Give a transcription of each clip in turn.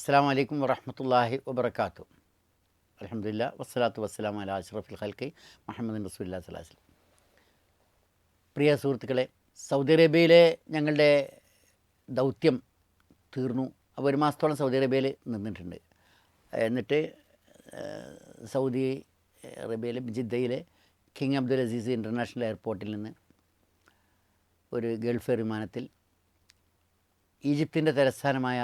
അസ്സാം വലൈക്കും വറഹമത്തല്ലാഹി വബർക്കാത്തു അലഹമില്ല വസ്സലാത്തു വസ്സലാം അല അഷ്റഫുൽ ഖൽക്കി മുഹമ്മദ് റസൂല്ലാ സ്വലാസ്ലം പ്രിയ സുഹൃത്തുക്കളെ സൗദി അറേബ്യയിലെ ഞങ്ങളുടെ ദൗത്യം തീർന്നു. അപ്പോൾ ഒരു മാസത്തോളം സൗദി അറേബ്യയിൽ നിന്നിട്ടുണ്ട്. എന്നിട്ട് സൗദി അറേബ്യയിലെ ജിദ്ദയിലെ കിങ് അബ്ദുൽ അസീസ് ഇന്റർനാഷണൽ എയർപോർട്ടിൽ നിന്ന് ഒരു ഗൾഫ് വിമാനത്തിൽ ഈജിപ്തിന്റെ തലസ്ഥാനമായ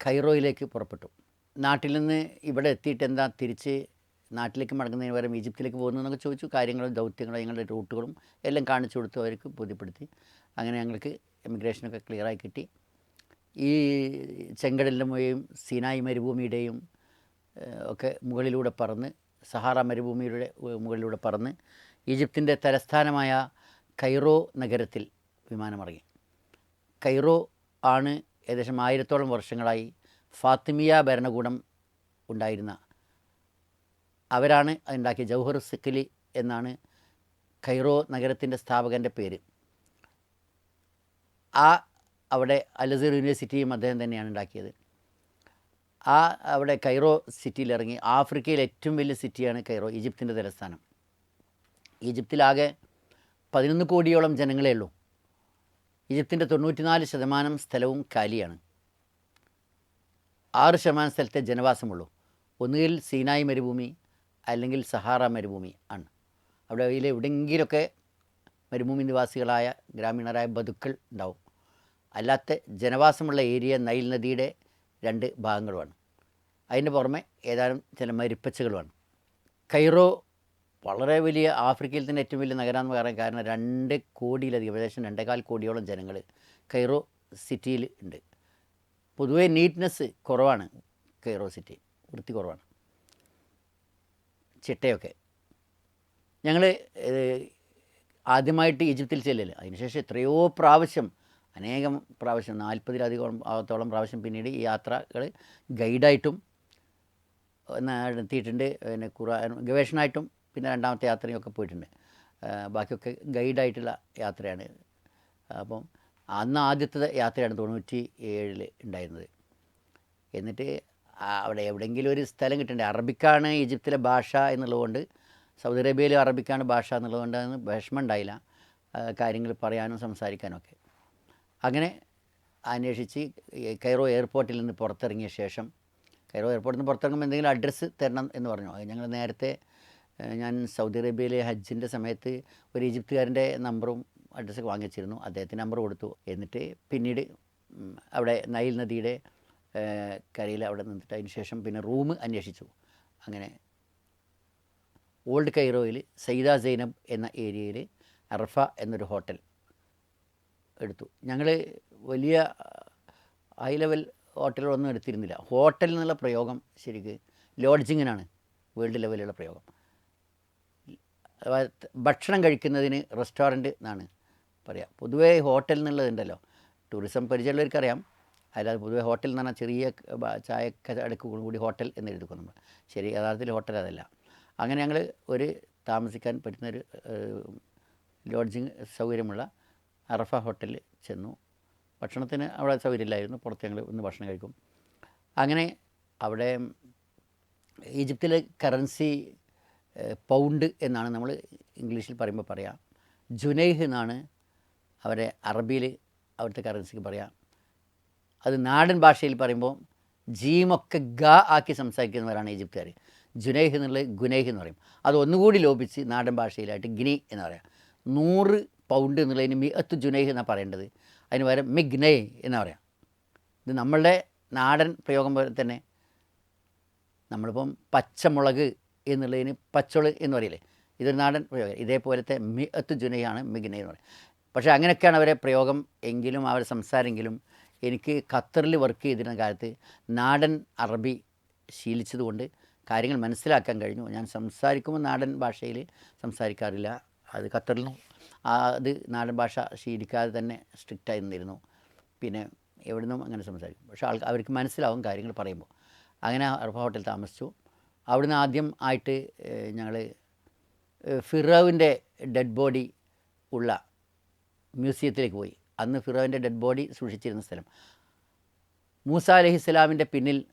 കൈറോയിലേക്ക് പുറപ്പെട്ടു. നാട്ടിൽ നിന്ന് ഇവിടെ എത്തിയിട്ട് എന്താ തിരിച്ച് നാട്ടിലേക്ക് മടങ്ങുന്നതിന് പകരം ഈജിപ്തിലേക്ക് പോകുന്നു എന്നൊക്കെ ചോദിച്ചു. കാര്യങ്ങളും ദൗത്യങ്ങളും ഞങ്ങളുടെ റൂട്ടുകളും എല്ലാം കാണിച്ചു കൊടുത്തു അവർക്ക് ബോധ്യപ്പെടുത്തി. അങ്ങനെ ഞങ്ങൾക്ക് എമിഗ്രേഷനൊക്കെ ക്ലിയറായി കിട്ടി. ഈ ചെങ്കടലിന്റെയും സിനായി മരുഭൂമിയുടെയും ഒക്കെ മുകളിലൂടെ പറന്ന് സഹാറ മരുഭൂമിയുടെ മുകളിലൂടെ പറന്ന് ഈജിപ്തിന്റെ തലസ്ഥാനമായ കൈറോ നഗരത്തിൽ വിമാനമിറങ്ങി. കൈറോ ആണ് ഏകദേശം ആയിരത്തോളം വർഷങ്ങളായി ഫാത്തിമിയ ഭരണകൂടം ഉണ്ടായിരുന്ന അവരാണ് അതുണ്ടാക്കിയ ജൗഹർ സിക്കിലി എന്നാണ് ഖൈറോ നഗരത്തിന്റെ സ്ഥാപകന്റെ പേര്. ആ അവിടെ അലസർ യൂണിവേഴ്സിറ്റിയും അദ്ദേഹം തന്നെയാണ് ഉണ്ടാക്കിയത്. ആ അവിടെ കൈറോ സിറ്റിയിൽ ഇറങ്ങി ആഫ്രിക്കയിലെ ഏറ്റവും വലിയ സിറ്റിയാണ് കൈറോ ഈജിപ്തിന്റെ തലസ്ഥാനം. ഈജിപ്തിലാകെ പതിനൊന്ന് കോടിയോളം ജനങ്ങളേ ഉള്ളൂ. ഈജിപ്തിന്റെ തൊണ്ണൂറ്റിനാല് ശതമാനം സ്ഥലവും കാലിയാണ്. ആറ് ശതമാനം സ്ഥലത്തെ ജനവാസമുള്ളൂ. ഒന്നുകിൽ സീനായി മരുഭൂമി അല്ലെങ്കിൽ സഹാറ മരുഭൂമി ആണ്. അവിടെ അതിൽ എവിടെയെങ്കിലുമൊക്കെ മരുഭൂമി നിവാസികളായ ഗ്രാമീണരായ ബതുക്കൾ ഉണ്ടാവും. അല്ലാത്ത ജനവാസമുള്ള ഏരിയ നൈൽ നദിയുടെ രണ്ട് ഭാഗങ്ങളുമാണ്. അതിന്റെ പുറമെ ഏതാനും ചില മരിപ്പച്ചകളുമാണ്. കൈറോ വളരെ വലിയ ആഫ്രിക്കയിൽ തന്നെ ഏറ്റവും വലിയ നഗരം എന്ന് പറയാൻ കാരണം രണ്ട് കോടിയിലധികം ഏകദേശം രണ്ടേകാൽ കോടിയോളം ജനങ്ങൾ കൈറോ സിറ്റിയിൽ ഉണ്ട്. പൊതുവേ നീറ്റ്നെസ് കുറവാണ് കൈറോ സിറ്റി വൃത്തി കുറവാണ്. ചിട്ടയൊക്കെ. ഞങ്ങൾ ആദ്യമായിട്ട് ഈജിപ്തിൽ ചെല്ലല്. അതിനുശേഷം എത്രയോ പ്രാവശ്യം അനേകം പ്രാവശ്യം നാൽപ്പതിലധികം ആകത്തോളം പ്രാവശ്യം പിന്നീട് ഈ യാത്രകൾ ഗൈഡായിട്ടും നടത്തിയിട്ടുണ്ട്. പിന്നെ ഖുറാൻ ഗവേഷണമായിട്ടും പിന്നെ രണ്ടാമത്തെ യാത്രയൊക്കെ പോയിട്ടുണ്ട്. ബാക്കിയൊക്കെ ഗൈഡായിട്ടുള്ള യാത്രയാണ്. അപ്പം അന്ന് ആദ്യത്തെ യാത്രയാണ് തൊണ്ണൂറ്റി ഏഴിൽ ഉണ്ടായിരുന്നത്. എന്നിട്ട് അവിടെ എവിടെയെങ്കിലും ഒരു സ്ഥലം കിട്ടണ്ടേ? അറബിക്കാണ് ഈജിപ്തിലെ ഭാഷ എന്നുള്ളതുകൊണ്ട് സൗദി അറേബ്യയിലെ അറബിക്കാണ് ഭാഷ എന്നുള്ളതുകൊണ്ട് അതിന് വിഷമം ഉണ്ടായില്ല. കാര്യങ്ങൾ പറയാനും സംസാരിക്കാനൊക്കെ അങ്ങനെ അന്വേഷിച്ച് കൈറോ എയർപോർട്ടിൽ നിന്ന് പുറത്തിറങ്ങിയ ശേഷം കൈറോ എയർപോർട്ടിൽ നിന്ന് പുറത്തിറങ്ങുമ്പോൾ എന്തെങ്കിലും അഡ്രസ്സ് തരണം എന്ന് പറഞ്ഞു. ഞങ്ങൾ നേരത്തെ ഞാൻ സൗദി അറേബ്യയിലെ ഹജ്ജിന്റെ സമയത്ത് ഒരു ഈജിപ്തുകാരന്റെ നമ്പറും അഡ്രസ്സൊക്കെ വാങ്ങിച്ചിരുന്നു അദ്ദേഹത്തിന്റെ നമ്പർ കൊടുത്തു. എന്നിട്ട് പിന്നീട് അവിടെ നൈൽ നദിയുടെ കരയിൽ അവിടെ നിന്നിട്ട് അതിന് ശേഷം പിന്നെ റൂം അന്വേഷിച്ചു. അങ്ങനെ ഓൾഡ് കൈറോയിൽ സൈദ സൈനബ് എന്ന ഏരിയയിൽ അർഫ എന്നൊരു ഹോട്ടൽ എടുത്തു. ഞങ്ങൾ വലിയ ഹൈ ലെവൽ ഹോട്ടലൊന്നും എടുത്തിരുന്നില്ല. ഹോട്ടൽ എന്നുള്ള പ്രയോഗം ശരിക്ക് ലോഡ്ജിങ്ങിനാണ്. വേൾഡ് ലെവലിലുള്ള പ്രയോഗം. ഭക്ഷണം കഴിക്കുന്നതിന് റെസ്റ്റോറന്റ് എന്നാണ് പറയുക പൊതുവേ ഹോട്ടൽ എന്നുള്ളതുണ്ടല്ലോ. ടൂറിസം പരിചയമുള്ളവർക്കറിയാം. അല്ലാതെ പൊതുവേ ഹോട്ടൽ എന്ന് പറഞ്ഞാൽ ചെറിയ ചായ അടുക്ക് കൂടി ഹോട്ടൽ എന്ന് എഴുതിക്കും നമ്മൾ. ശരി യഥാർത്ഥത്തിൽ ഹോട്ടൽ അതല്ല. അങ്ങനെ ഞങ്ങൾ ഒരു താമസിക്കാൻ പറ്റുന്നൊരു ലോഡ്ജിങ് സൗകര്യമുള്ള അറഫ ഹോട്ടലിൽ ചെന്നു. ഭക്ഷണത്തിന് അവിടെ സൗകര്യമില്ലായിരുന്നു. പുറത്ത് ഞങ്ങൾ ഒന്ന് ഭക്ഷണം കഴിക്കും. അങ്ങനെ അവിടെ ഈജിപ്തിലെ കറൻസി പൗണ്ട് എന്നാണ് നമ്മൾ ഇംഗ്ലീഷിൽ പറയുമ്പോൾ പറയാം. ജുനൈഹ് എന്നാണ് അവരെ അറബിയിൽ അവരുടെ കറൻസിക്ക് പറയാം. അത് നാടൻ ഭാഷയിൽ പറയുമ്പോൾ ജീമൊക്കെ ഗ ആക്കി സംസാരിക്കുന്നവരാണ് ഈജിപ്തുകാർ ജുനൈഹ് എന്നുള്ളത് ഗുനൈഹ് എന്ന് പറയും. അത് ഒന്നുകൂടി ലോപിച്ച് നാടൻ ഭാഷയിലായിട്ട് ഗിനി എന്ന് പറയാം. നൂറ് പൗണ്ട് എന്നുള്ളതിന് മിഅത്ത് ജുനൈഹ് എന്നാണ് പറയേണ്ടത്. അതിന് പകരം മിഗ്നൈ എന്ന് പറയാം. ഇത് നമ്മളുടെ നാടൻ പ്രയോഗം പോലെ തന്നെ നമ്മളിപ്പം പച്ചമുളക് എന്നുള്ളതിന് പച്ചോൾ എന്ന് പറയില്ലേ? ഇതൊരു നാടൻ പ്രയോഗം. ഇതേപോലത്തെ മിഅത്ത് ജുനയാണ് മിഗ്ന എന്ന് പറയുന്നത്. പക്ഷേ അങ്ങനെയൊക്കെയാണ് അവരെ പ്രയോഗം എങ്കിലും അവരെ സംസാരമെങ്കിലും എനിക്ക് ഖത്തറിൽ വർക്ക് ചെയ്തിരുന്ന കാലത്ത് നാടൻ അറബി ശീലിച്ചതുകൊണ്ട് കാര്യങ്ങൾ മനസ്സിലാക്കാൻ കഴിഞ്ഞു. ഞാൻ സംസാരിക്കുമ്പോൾ നാടൻ ഭാഷയിൽ സംസാരിക്കാറില്ല. അത് ഖത്തറിലും അത് നാടൻ ഭാഷ ശീലിക്കാതെ തന്നെ സ്ട്രിക്റ്റായി നിന്നിരുന്നു. പിന്നെ എവിടുന്നും അങ്ങനെ സംസാരിക്കും. പക്ഷേ ആൾ അവർക്ക് മനസ്സിലാവും കാര്യങ്ങൾ പറയുമ്പോൾ. അങ്ങനെ അർഫ ഹോട്ടൽ താമസിച്ചു. അവിടുന്ന് ആദ്യം ആയിട്ട് ഞങ്ങൾ ഫിറോവിന്റെ ഡെഡ് ബോഡി ഉള്ള മ്യൂസിയത്തിലേക്ക് പോയി. അന്ന് ഫിറോവിന്റെ ഡെഡ് ബോഡി സൂക്ഷിച്ചിരുന്ന സ്ഥലം. മൂസ അലഹി പിന്നിൽ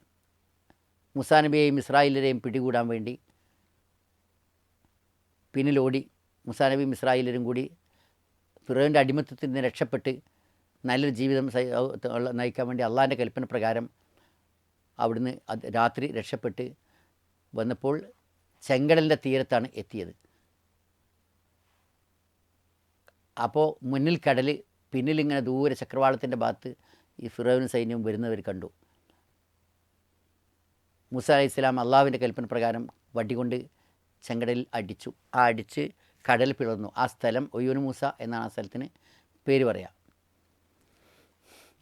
മുസാ നബിയെയും ഇസ്രായേലരെയും പിടികൂടാൻ വേണ്ടി പിന്നിലോടി മുസാ നബിയും ഇസ്രായേലരും കൂടി ഫിറോവിന്റെ അടിമത്തത്തിൽ നിന്ന് രക്ഷപ്പെട്ട് നല്ലൊരു ജീവിതം നയിക്കാൻ വേണ്ടി അള്ളാഹിന്റെ കൽപ്പന പ്രകാരം അവിടുന്ന് രാത്രി രക്ഷപ്പെട്ട് വന്നപ്പോൾ ചെങ്കടലിന്റെ തീരത്താണ് എത്തിയത്. അപ്പോൾ മുന്നിൽ കടൽ പിന്നിലിങ്ങനെ ദൂരെ ചക്രവാളത്തിന്റെ ഭാഗത്ത് ഈ ഫിറോവിന് സൈന്യവും വരുന്നവർ കണ്ടു. മുസ അലൈഹി ഇസ്ലാം അള്ളാഹുവിന്റെ കൽപ്പന പ്രകാരം വടി കൊണ്ട് ചെങ്കടലിൽ അടിച്ചു. ആ അടിച്ച് കടൽ പിളർന്നു. ആ സ്ഥലം ഒയ്യൂന് മൂസ എന്നാണ് ആ സ്ഥലത്തിന് പേര് പറയാം.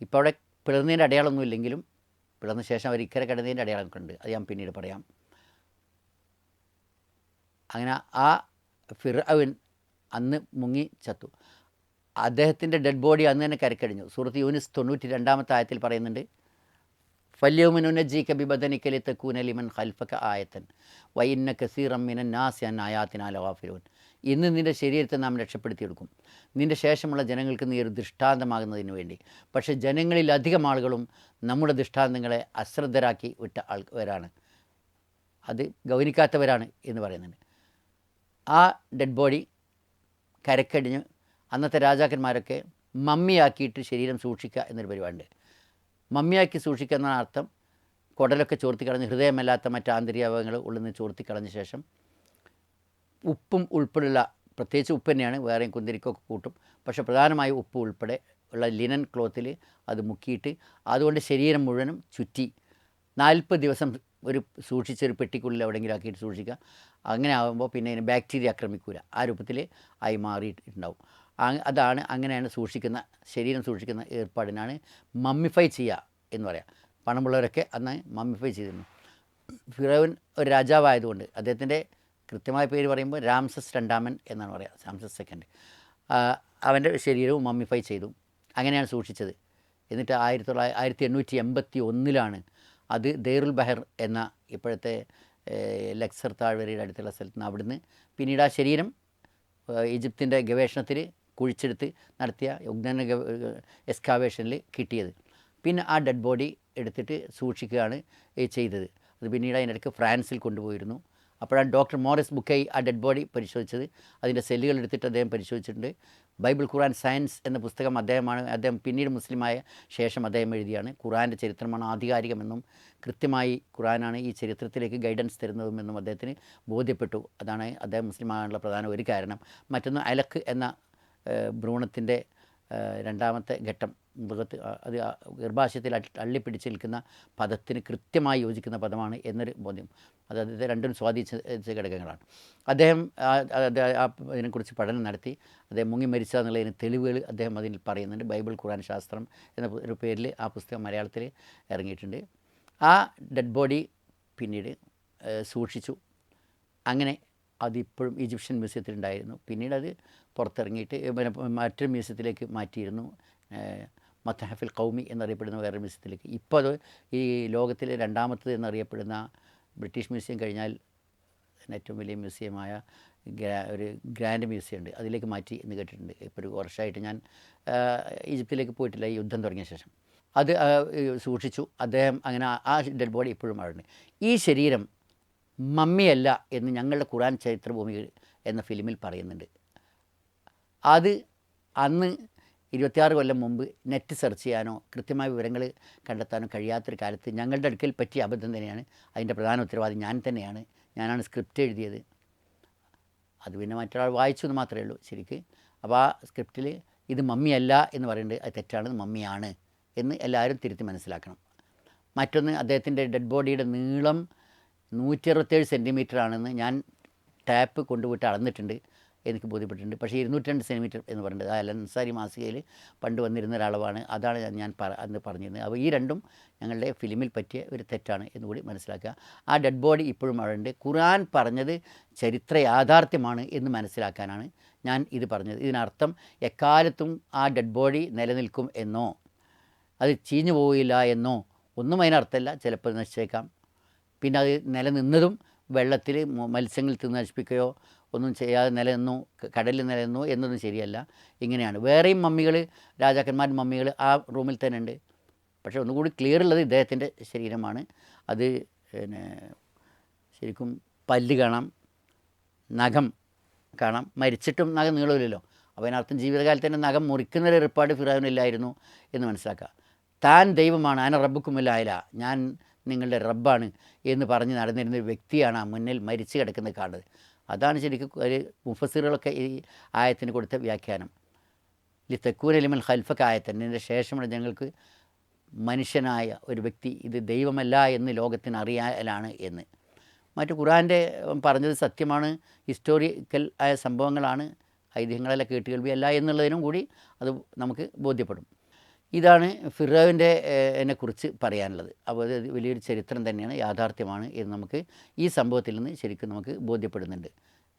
ഇപ്പോൾ അവിടെ പിളർന്നതിന്റെ അടയാളമൊന്നുമില്ലെങ്കിലും പിളർന്ന ശേഷം അവർ ഇക്കരെ കടന്നതിന്റെ അടയാളമൊക്കെ ഉണ്ട് അത് ഞാൻ പിന്നീട് പറയാം. അങ്ങനെ ആ ഫിറവൻ അന്ന് മുങ്ങി ചത്തു. അദ്ദേഹത്തിന്റെ ഡെഡ് ബോഡി അന്ന് തന്നെ കരക്കടിഞ്ഞു സുഹൃത്ത് യൂനിസ് തൊണ്ണൂറ്റി രണ്ടാമത്തെ ആയത്തിൽ പറയുന്നുണ്ട് ഫല്യോമിനുനജി കബി ബദനിക്കലി ലിമൻ ഖൽഫക ആയത്തൻ വൈന്ന കസീറമ്മിനൻ നാസ്യൻ ആയാത്തിനാല വാഫിലൂൻ ഇന്ന് നിന്റെ ശരീരത്തെ നാം രക്ഷപ്പെടുത്തിയെടുക്കും. നിന്റെ ശേഷമുള്ള ജനങ്ങൾക്ക് നീ ഒരു ദൃഷ്ടാന്തമാകുന്നതിന് വേണ്ടി. പക്ഷേ ജനങ്ങളിൽ അധികം ആളുകളും നമ്മുടെ ദൃഷ്ടാന്തങ്ങളെ അശ്രദ്ധരാക്കി വിട്ട ആൾക്കാരാണ് അത് ഗൗനിക്കാത്തവരാണ് എന്ന് പറയുന്നുണ്ട്. ആ ഡെഡ് ബോഡി കരക്കടിഞ്ഞ് അന്നത്തെ രാജാക്കന്മാരൊക്കെ മമ്മിയാക്കിയിട്ട് ശരീരം സൂക്ഷിക്കുക എന്നൊരു പരിപാടിയുണ്ട്. മമ്മിയാക്കി സൂക്ഷിക്കുക എന്നാണ് അർത്ഥം. കുടലൊക്കെ ചോർത്തിക്കളഞ്ഞ് ഹൃദയമല്ലാത്ത മറ്റ് ആന്തരികാവയവങ്ങൾ ഉള്ളിൽ നിന്ന് ചോർത്തി കളഞ്ഞ ശേഷം ഉപ്പും ഉൾപ്പെടെയുള്ള പ്രത്യേകിച്ച് ഉപ്പ് തന്നെയാണ് വേറെയും കുന്തിരിക്കൊക്കെ കൂട്ടും. പക്ഷേ പ്രധാനമായും ഉപ്പ് ഉൾപ്പെടെ ഉള്ള ലിനൻ ക്ലോത്തിൽ അത് മുക്കിയിട്ട് അതുകൊണ്ട് ശരീരം മുഴുവനും ചുറ്റി നാൽപ്പത് ദിവസം ഒരു സൂക്ഷിച്ചൊരു പെട്ടിക്കുള്ളിൽ എവിടെയെങ്കിലും ആക്കിയിട്ട് സൂക്ഷിക്കുക. അങ്ങനെ ആകുമ്പോൾ പിന്നെ അതിന് ബാക്ടീരിയ ആക്രമിക്കൂല. ആ രൂപത്തിൽ ആയി മാറിയിട്ടുണ്ടാവും. അതാണ് അങ്ങനെയാണ് സൂക്ഷിക്കുന്ന ശരീരം സൂക്ഷിക്കുന്ന ഏർപ്പാടിനാണ് മമ്മിഫൈ ചെയ്യുക എന്ന് പറയാം. പണമുള്ളവരൊക്കെ അന്ന് മമ്മിഫൈ ചെയ്തിരുന്നു. ഫിറോവൻ ഒരു രാജാവായതുകൊണ്ട് അദ്ദേഹത്തിന്റെ കൃത്യമായ പേര് പറയുമ്പോൾ രാംസസ് രണ്ടാമൻ എന്നാണ് പറയുക രാംസസ് സെക്കൻഡ്. അവന്റെ ശരീരവും മമ്മിഫൈ ചെയ്തു. അങ്ങനെയാണ് സൂക്ഷിച്ചത്. എന്നിട്ട് ആയിരത്തി തൊള്ളായിരത്തി ആയിരത്തി എണ്ണൂറ്റി എൺപത്തി ഒന്നിലാണ് അത് ദേറുൽ ബഹർ എന്ന ഇപ്പോഴത്തെ ലക്സർ താഴ്വരയുടെ അടുത്തുള്ള സ്ഥലത്ത് നിന്ന് അവിടുന്ന് പിന്നീട് ആ ശരീരം ഈജിപ്തിന്റെ ഗവേഷണത്തിൽ കുഴിച്ചെടുത്ത് നടത്തിയ ഉഗ്നന എക്സ്കാവേഷനിൽ കിട്ടിയത്. പിന്നെ ആ ഡെഡ് ബോഡി എടുത്തിട്ട് സൂക്ഷിക്കുകയാണ് ചെയ്തത്. അത് പിന്നീട് അതിനിടയ്ക്ക് ഫ്രാൻസിൽ കൊണ്ടുപോയിരുന്നു. അപ്പോഴാണ് ഡോക്ടർ മോറിസ് ബുക്കൈ ആ ഡെഡ് ബോഡി പരിശോധിച്ചത്. അതിന്റെ സെല്ലുകൾ എടുത്തിട്ട് അദ്ദേഹം പരിശോധിച്ചിട്ടുണ്ട്. ബൈബിൾ ഖുറാൻ സയൻസ് എന്ന പുസ്തകം അദ്ദേഹമാണ് അദ്ദേഹം പിന്നീട് മുസ്ലിമായ ശേഷം അദ്ദേഹം എഴുതിയാണ്. ഖുറാന്റെ ചരിത്രമാണ് ആധികാരികമെന്നും കൃത്യമായി ഖുറാനാണ് ഈ ചരിത്രത്തിലേക്ക് ഗൈഡൻസ് തരുന്നതുമെന്നും അദ്ദേഹത്തിന് ബോധ്യപ്പെട്ടു. അതാണ് അദ്ദേഹം മുസ്ലിമാകാനുള്ള പ്രധാന ഒരു കാരണം. മറ്റൊന്ന് അലക്ക് എന്ന ഭ്രൂണത്തിന്റെ രണ്ടാമത്തെ ഘട്ടം മൃഗത്ത് അത് ഗർഭാശയത്തിൽ അള്ളിപ്പിടിച്ച് നിൽക്കുന്ന പദത്തിന് കൃത്യമായി യോജിക്കുന്ന പദമാണ് എന്നൊരു ബോധ്യം. അത് അദ്ദേഹത്തെ രണ്ടും സ്വാധീനിച്ച ഘടകങ്ങളാണ്. അദ്ദേഹം ആ- അത് ഇതിനെക്കുറിച്ച് പഠനം നടത്തി. അദ്ദേഹം മുങ്ങി മരിച്ച എന്നുള്ളതിന് തെളിവുകൾ അദ്ദേഹം അതിൽ പറയുന്നുണ്ട്. ബൈബിൾ ഖുറാൻ ശാസ്ത്രം എന്ന ഒരു പേരിൽ ആ പുസ്തകം മലയാളത്തിൽ ഇറങ്ങിയിട്ടുണ്ട്. ആ ഡെഡ് ബോഡി പിന്നീട് സൂക്ഷിച്ചു. അങ്ങനെ അതിപ്പോഴും ഈജിപ്ഷ്യൻ മ്യൂസിയത്തിലുണ്ടായിരുന്നു. പിന്നീട് അത് പുറത്തിറങ്ങിയിട്ട് മറ്റൊരു മ്യൂസിയത്തിലേക്ക് മാറ്റിയിരുന്നു. മത്തഹഫിൽ കൗമി എന്നറിയപ്പെടുന്ന വേറെ മ്യൂസിയത്തിലേക്ക്. ഇപ്പോൾ അത് ഈ ലോകത്തിലെ രണ്ടാമത്തത് എന്നറിയപ്പെടുന്ന ബ്രിട്ടീഷ് മ്യൂസിയം കഴിഞ്ഞാൽ ഏറ്റവും വലിയ മ്യൂസിയമായ ഒരു ഗ്രാൻഡ് മ്യൂസിയം ഉണ്ട്. അതിലേക്ക് മാറ്റി എന്ന് കേട്ടിട്ടുണ്ട്. ഇപ്പോൾ ഒരു വർഷമായിട്ട് ഞാൻ ഈജിപ്തിലേക്ക് പോയിട്ടില്ല. ഈ യുദ്ധം തുടങ്ങിയ ശേഷം. അത് സൂക്ഷിച്ചു. അദ്ദേഹം അങ്ങനെ ആ- ഡെഡ് ബോഡി ഇപ്പോഴും അവിടെ ഈ ശരീരം മമ്മിയല്ല എന്ന് ഞങ്ങളുടെ ഖുറാൻ ചരിത്രഭൂമി എന്ന ഫിലിമിൽ പറയുന്നുണ്ട്. അത് അന്ന് ഇരുപത്തിയാറ് കൊല്ലം മുമ്പ് നെറ്റ് സെർച്ച് ചെയ്യാനോ കൃത്യമായ വിവരങ്ങൾ കണ്ടെത്താനോ കഴിയാത്തൊരു കാലത്ത് ഞങ്ങളുടെ അടുക്കൽ പറ്റിയ അബദ്ധം തന്നെയാണ്. അതിന്റെ പ്രധാന ഉത്തരവാദി ഞാൻ തന്നെയാണ്. ഞാനാണ് സ്ക്രിപ്റ്റ് എഴുതിയത്. അത് പിന്നെ മറ്റൊരാൾ വായിച്ചു എന്ന് മാത്രമേ ഉള്ളൂ ശരിക്ക്. അപ്പോൾ ആ സ്ക്രിപ്റ്റിൽ ഇത് മമ്മിയല്ല എന്ന് പറയുന്നത് അത് തെറ്റാണ് മമ്മിയാണ് എന്ന് എല്ലാവരും തിരുത്തി മനസ്സിലാക്കണം. മറ്റൊന്ന് അദ്ദേഹത്തിന്റെ ഡെഡ് ബോഡിയുടെ നീളം നൂറ്റി അറുപത്തേഴ് സെന്റിമീറ്റർ ആണെന്ന് ഞാൻ ടാപ്പ് കൊണ്ടുപോയിട്ട് അളന്നിട്ടുണ്ട്. എനിക്ക് ബോധ്യപ്പെട്ടിട്ടുണ്ട്. പക്ഷേ ഇരുന്നൂറ്റി രണ്ട് സെന്റിമീറ്റർ എന്ന് പറയുന്നത് ആ അലൻസാരി മാസികയിൽ പണ്ട് വന്നിരുന്ന ഒരളവാണ് അതാണ് ഞാൻ- പറ അന്ന് പറഞ്ഞിരുന്നത്. അപ്പോൾ ഈ രണ്ടും ഞങ്ങളുടെ ഫിലിമിൽ പറ്റിയ ഒരു തെറ്റാണ് എന്നുകൂടി മനസ്സിലാക്കുക. ആ ഡെഡ് ബോഡി ഇപ്പോഴും അവിടെ ഉണ്ട് ഖുറാൻ പറഞ്ഞത് ചരിത്ര യാഥാർത്ഥ്യമാണ് എന്ന് മനസ്സിലാക്കാനാണ് ഞാൻ ഇത് പറഞ്ഞത്. ഇതിനർത്ഥം എക്കാലത്തും ആ ഡെഡ് ബോഡി നിലനിൽക്കും എന്നോ അത് ചീഞ്ഞു പോവില്ല എന്നോ ഒന്നും അതിനർത്ഥമല്ല. ചിലപ്പോൾ നശിച്ചേക്കാം. പിന്നെ അത് നിലനിന്നതും വെള്ളത്തിൽ മത്സ്യങ്ങൾ തിന്ന് നശിപ്പിക്കുകയോ ഒന്നും ചെയ്യാതെ നിലനിന്നു കടലിൽ നിലനിന്നു എന്നൊന്നും ശരിയല്ല. ഇങ്ങനെയാണ്. വേറെയും മമ്മികൾ രാജാക്കന്മാരുടെ മമ്മികൾ ആ റൂമിൽ തന്നെ ഉണ്ട് പക്ഷേ ഒന്നുകൂടി ക്ലിയർ ഉള്ളത് ഇദ്ദേഹത്തിന്റെ ശരീരമാണ്. അത് പിന്നെ ശരിക്കും പല്ല് കാണാം നഖം കാണാം. മരിച്ചിട്ടും നഖം നീളമില്ലല്ലോ. അപ്പോൾ അതിനർത്ഥം ജീവിതകാലത്ത് തന്നെ നഖം മുറിക്കുന്നൊരു ഏർപ്പാട് ഫിറാവിനില്ലായിരുന്നു എന്ന് മനസ്സിലാക്കുക. താൻ ദൈവമാണ് ആന റബ്ബുക്കുമില്ലായില്ല. ഞാൻ നിങ്ങളുടെ റബ്ബാണ് എന്ന് പറഞ്ഞ് നടന്നിരുന്ന ഒരു വ്യക്തിയാണ് ആ മുന്നിൽ മരിച്ചു കിടക്കുന്നത് കാണുന്നത് അതാണ് ശരിക്കും ഒരു മുഫസിറുകളൊക്കെ ഈ ആയത്തിന് കൊടുത്ത വ്യാഖ്യാനം. ലി തെക്കൂൻ എലിമൽ ഹൽഫക്ക് ആയത്തൻ ഇതിന്റെ ശേഷമുള്ള ജനങ്ങൾക്ക് മനുഷ്യനായ ഒരു വ്യക്തി ഇത് ദൈവമല്ല എന്ന് ലോകത്തിന് അറിയാലാണ് എന്ന്. മറ്റു ഖുറാന്റെ പറഞ്ഞത് സത്യമാണ്. ഹിസ്റ്റോറിക്കൽ ആയ സംഭവങ്ങളാണ്. ഐതിഹ്യങ്ങളല്ല കേട്ടുകേൾവിയല്ല എന്നുള്ളതിനും കൂടി അത് നമുക്ക് ബോധ്യപ്പെടും. ഇതാണ് ഫിറോവിന്റെ എന്നെ കുറിച്ച് പറയാനുള്ളത്. അപ്പോൾ അത് വലിയൊരു ചരിത്രം തന്നെയാണ് യാഥാർത്ഥ്യമാണ് എന്ന് നമുക്ക് ഈ സംഭവത്തിൽ നിന്ന് ശരിക്കും നമുക്ക് ബോധ്യപ്പെടുന്നുണ്ട്.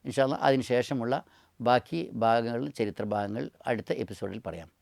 ഇൻഷാല്ല അതിന് ശേഷമുള്ള ബാക്കി ഭാഗങ്ങൾ ചരിത്ര ഭാഗങ്ങൾ അടുത്ത എപ്പിസോഡിൽ പറയാം.